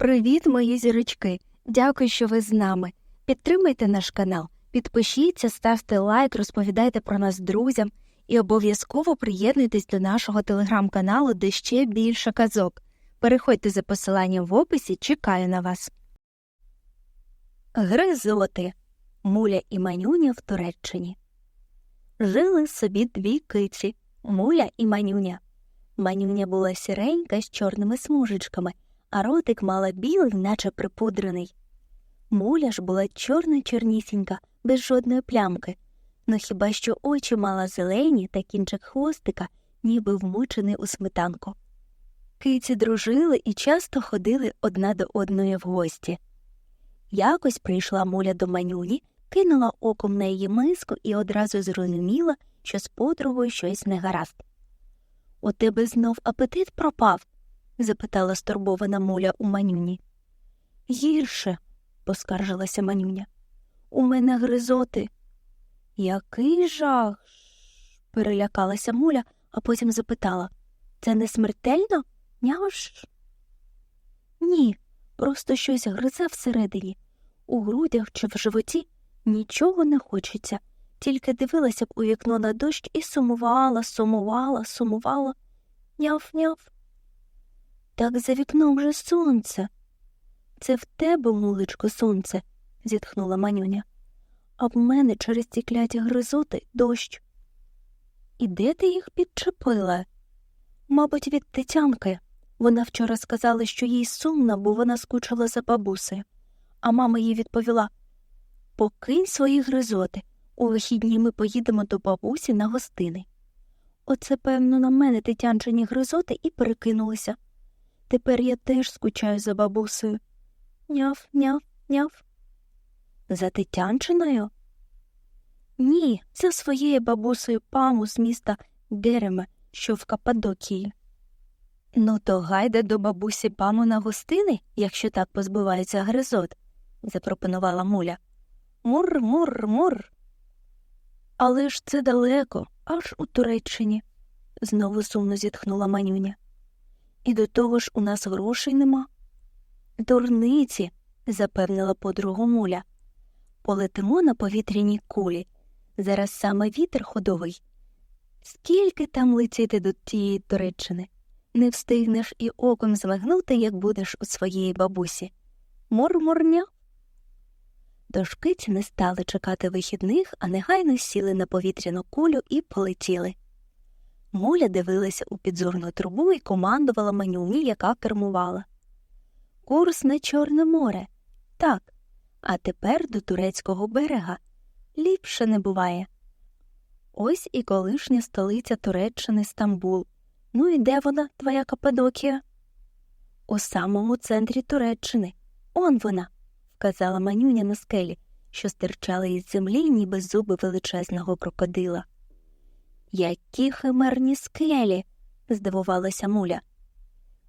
Привіт, мої зірочки! Дякую, що ви з нами. Підтримайте наш канал, підпишіться, ставте лайк, розповідайте про нас друзям і обов'язково приєднуйтесь до нашого телеграм-каналу, де ще більше казок. Переходьте за посиланням в описі, чекаю на вас. Гризоти Муля і Манюня в Туреччині. Жили собі дві киці Муля і Манюня. Манюня була сіренька з чорними смужечками, а ротик мала білий, наче припудрений. Муля ж була чорна чорнісінька, без жодної плямки, но хіба що очі мала зелені та кінчик хвостика, ніби вмучений у сметанку. Киці дружили і часто ходили одна до одної в гості. Якось прийшла муля до манюні, кинула оком на її миску і одразу зрозуміла, що з подругою щось не гаразд. У тебе знов апетит пропав? Запитала стурбована муля у манюні. Гірше, поскаржилася манюня. У мене гризоти. Який жах. перелякалася муля, а потім запитала Це не смертельно? Няш? Ні, просто щось гризе всередині. У грудях чи в животі нічого не хочеться, тільки дивилася б у вікно на дощ і сумувала, сумувала, сумувала. Няв-няв. Так за вікном вже сонце. Це в тебе, мулечко, сонце, зітхнула манюня. А в мене через ці кляті гризоти дощ. І де ти їх підчепила? Мабуть, від Тетянки. Вона вчора сказала, що їй сумно, бо вона скучила за бабусею. А мама їй відповіла Покинь свої гризоти. У вихідні ми поїдемо до бабусі на гостини. Оце, певно, на мене тетянчині гризоти і перекинулися. Тепер я теж скучаю за бабусею. Няв, няв, няв. За тетянчиною? Ні, за своєю бабусею паму з міста Гереме, що в Каппадокії. Ну, то гайда до бабусі паму на гостини, якщо так позбувається гризот, запропонувала муля. Мур, мур, мур. Але ж це далеко, аж у Туреччині, знову сумно зітхнула манюня. І до того ж у нас грошей нема. Дурниці, запевнила подругу муля. Полетимо на повітряній кулі. Зараз саме вітер ходовий. Скільки там летіти до тієї Туреччини? Не встигнеш і оком змигнути, як будеш у своєї бабусі. Мур-мурня. Дошкиці не стали чекати вихідних, а негайно сіли на повітряну кулю і полетіли. Муля дивилася у підзорну трубу і командувала манюні, яка кермувала. Курс на Чорне море. Так, а тепер до турецького берега. Ліпше не буває. Ось і колишня столиця Туреччини Стамбул. Ну і де вона, твоя Каппадокія? У самому центрі Туреччини. Он вона, вказала манюня на скелі, що стирчали із землі, ніби зуби величезного крокодила. Які химерні скелі, здивувалася муля.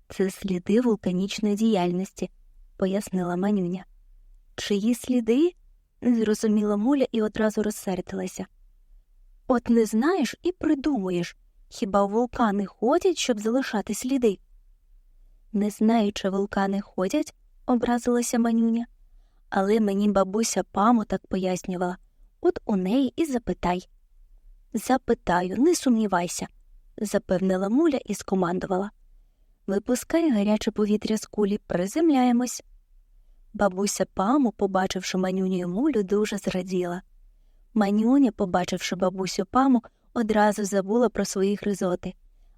Це сліди вулканічної діяльності, пояснила манюня. Чиї сліди? зрозуміла муля і одразу розсердилася. От не знаєш і придумуєш, хіба вулкани ходять, щоб залишати сліди? Не знаю, чи вулкани ходять, образилася манюня, але мені бабуся паму так пояснювала от у неї і запитай. Запитаю, не сумнівайся, запевнила муля і скомандувала. Випускай гаряче повітря з кулі, приземляємось. Бабуся паму, побачивши манюню і мулю, дуже зраділа. Манюня, побачивши бабусю паму, одразу забула про свої гризоти,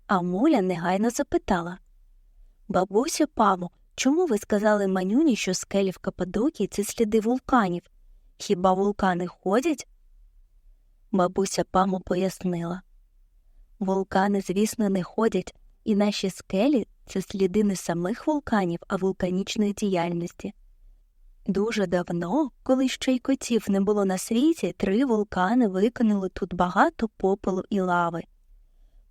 а муля негайно запитала Бабусю паму, чому ви сказали манюні, що скелі в Каппадокії – це сліди вулканів? Хіба вулкани ходять? Бабуся паму пояснила Вулкани, звісно, не ходять, і наші скелі це сліди не самих вулканів, а вулканічної діяльності. Дуже давно, коли ще й котів не було на світі, три вулкани виконали тут багато попелу і лави.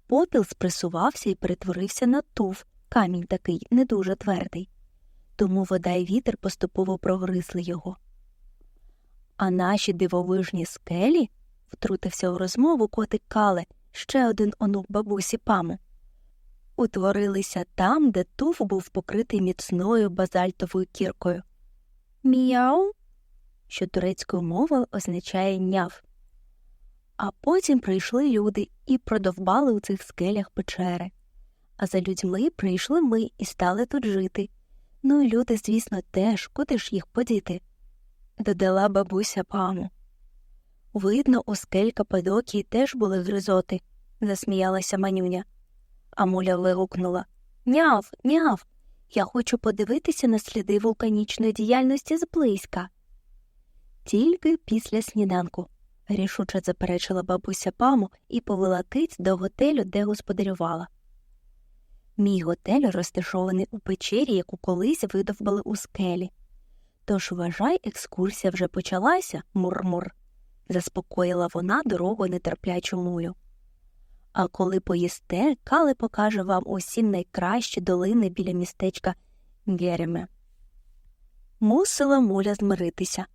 Попіл спресувався і перетворився на туф, камінь такий не дуже твердий, тому вода і вітер поступово прогризли його. А наші дивовижні скелі, втрутився у розмову котик Кале, ще один онук бабусі паму. утворилися там, де туф був покритий міцною базальтовою кіркою. Міяу, що турецькою мовою означає няв. А потім прийшли люди і продовбали у цих скелях печери. А за людьми прийшли ми і стали тут жити. Ну і люди, звісно, теж, куди ж їх подіти? додала бабуся паму. Видно, у скель Каппадокії теж були гризоти, засміялася манюня. А муля вигукнула Няв, няв, я хочу подивитися на сліди вулканічної діяльності зблизька. Тільки після сніданку, рішуче заперечила бабуся паму і повела киць до готелю, де господарювала. Мій готель розташований у печері, яку колись видовбали у скелі. Тож, вважай, екскурсія вже почалася, мур-мур, заспокоїла вона дорогу нетерплячу мулю. А коли поїсте, Кали покаже вам усі найкращі долини біля містечка Гереме. Мусила муля змиритися.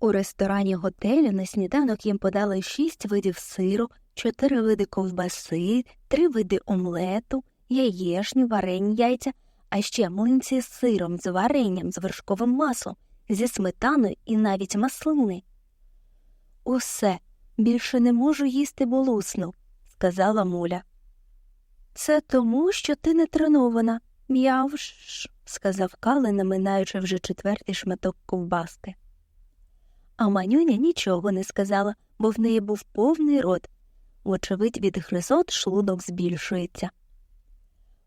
У ресторані готелю на сніданок їм подали шість видів сиру, чотири види ковбаси, три види омлету, яєшню, варені яйця, а ще млинці з сиром, з варенням, з вершковим маслом, зі сметаною і навіть маслини. Усе, більше не можу їсти болусну, сказала муля. Це тому, що ти не тренована, м'явш, сказав Кали, наминаючи вже четвертий шматок ковбаски. А манюня нічого не сказала, бо в неї був повний рот. Вочевидь, від гризот шлунок збільшується.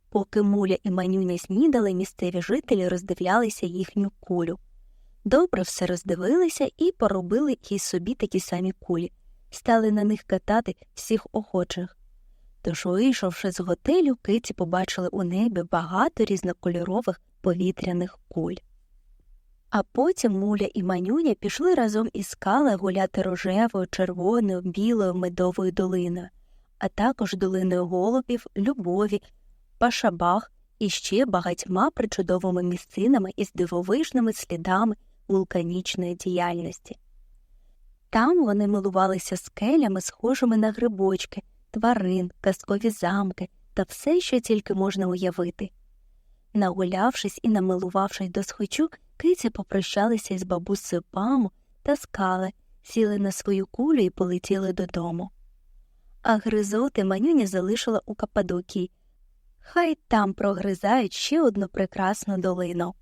Поки муля і манюня снідали, місцеві жителі роздивлялися їхню кулю. Добре все роздивилися і поробили їй собі такі самі кулі, стали на них катати всіх охочих. Тож, вийшовши з готелю, киці побачили у небі багато різнокольорових повітряних куль. А потім муля і манюня пішли разом із скали гуляти рожевою, червоною, білою медовою долиною, а також долиною голубів, любові, пашабах і ще багатьма причудовими місцинами із дивовижними слідами вулканічної діяльності. Там вони милувалися скелями, схожими на грибочки, тварин, казкові замки та все, що тільки можна уявити. Нагулявшись і намилувавшись до схочу, киці попрощалися із бабусею паму та скали, сіли на свою кулю і полетіли додому. А гризоти манюня залишила у Каппадокії. Хай там прогризають ще одну прекрасну долину.